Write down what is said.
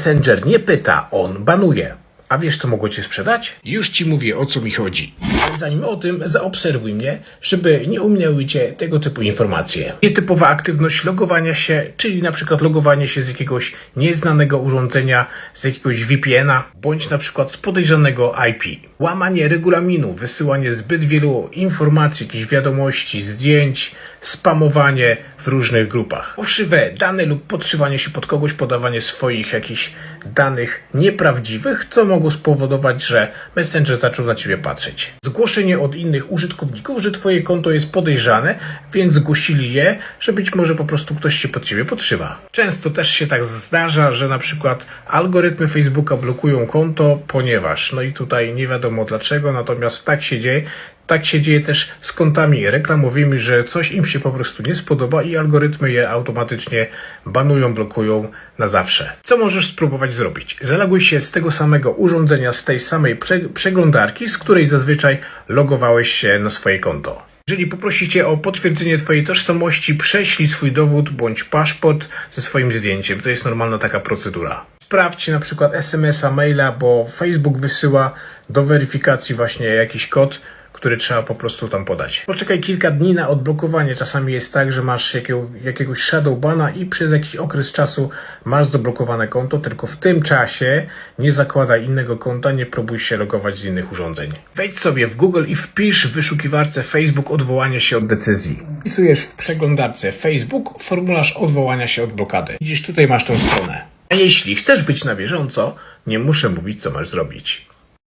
Messenger nie pyta, on banuje. A wiesz, co mogło cię sprzedać? Już ci mówię, o co mi chodzi. Zanim o tym, zaobserwuj mnie, żeby nie uminęły cię tego typu informacje. Nietypowa aktywność logowania się, czyli na przykład logowanie się z jakiegoś nieznanego urządzenia, z jakiegoś VPN-a, bądź na przykład z podejrzanego IP. Łamanie regulaminu, wysyłanie zbyt wielu informacji, jakichś wiadomości, zdjęć, spamowanie w różnych grupach. Fałszywe dane lub podszywanie się pod kogoś, podawanie swoich jakichś danych nieprawdziwych, co mogło spowodować, że Messenger zaczął na ciebie patrzeć. Zgłoszenie od innych użytkowników, że twoje konto jest podejrzane, więc zgłosili je, że być może po prostu ktoś się pod ciebie podszywa. Często też się tak zdarza, że na przykład algorytmy Facebooka blokują konto, ponieważ, no i tutaj nie wiadomo dlaczego, natomiast tak się dzieje, tak się dzieje też z kontami reklamowymi, że coś im się po prostu nie spodoba i algorytmy je automatycznie banują, blokują na zawsze. Co możesz spróbować zrobić? Zaloguj się z tego samego urządzenia, z tej samej prze- przeglądarki, z której zazwyczaj logowałeś się na swoje konto. Jeżeli poprosicie o potwierdzenie Twojej tożsamości, prześlij swój dowód bądź paszport ze swoim zdjęciem. To jest normalna taka procedura. Sprawdź na przykład SMS-a, maila, bo Facebook wysyła do weryfikacji właśnie jakiś kod, który trzeba po prostu tam podać. Poczekaj kilka dni na odblokowanie. Czasami jest tak, że masz jakiego, jakiegoś shadow bana i przez jakiś okres czasu masz zablokowane konto, tylko w tym czasie nie zakładaj innego konta, nie próbuj się logować z innych urządzeń. Wejdź sobie w Google i wpisz w wyszukiwarce Facebook odwołanie się od decyzji. Wpisujesz w przeglądarce Facebook formularz odwołania się od blokady. Gdzieś tutaj masz tą stronę. A jeśli chcesz być na bieżąco, nie muszę mówić, co masz zrobić.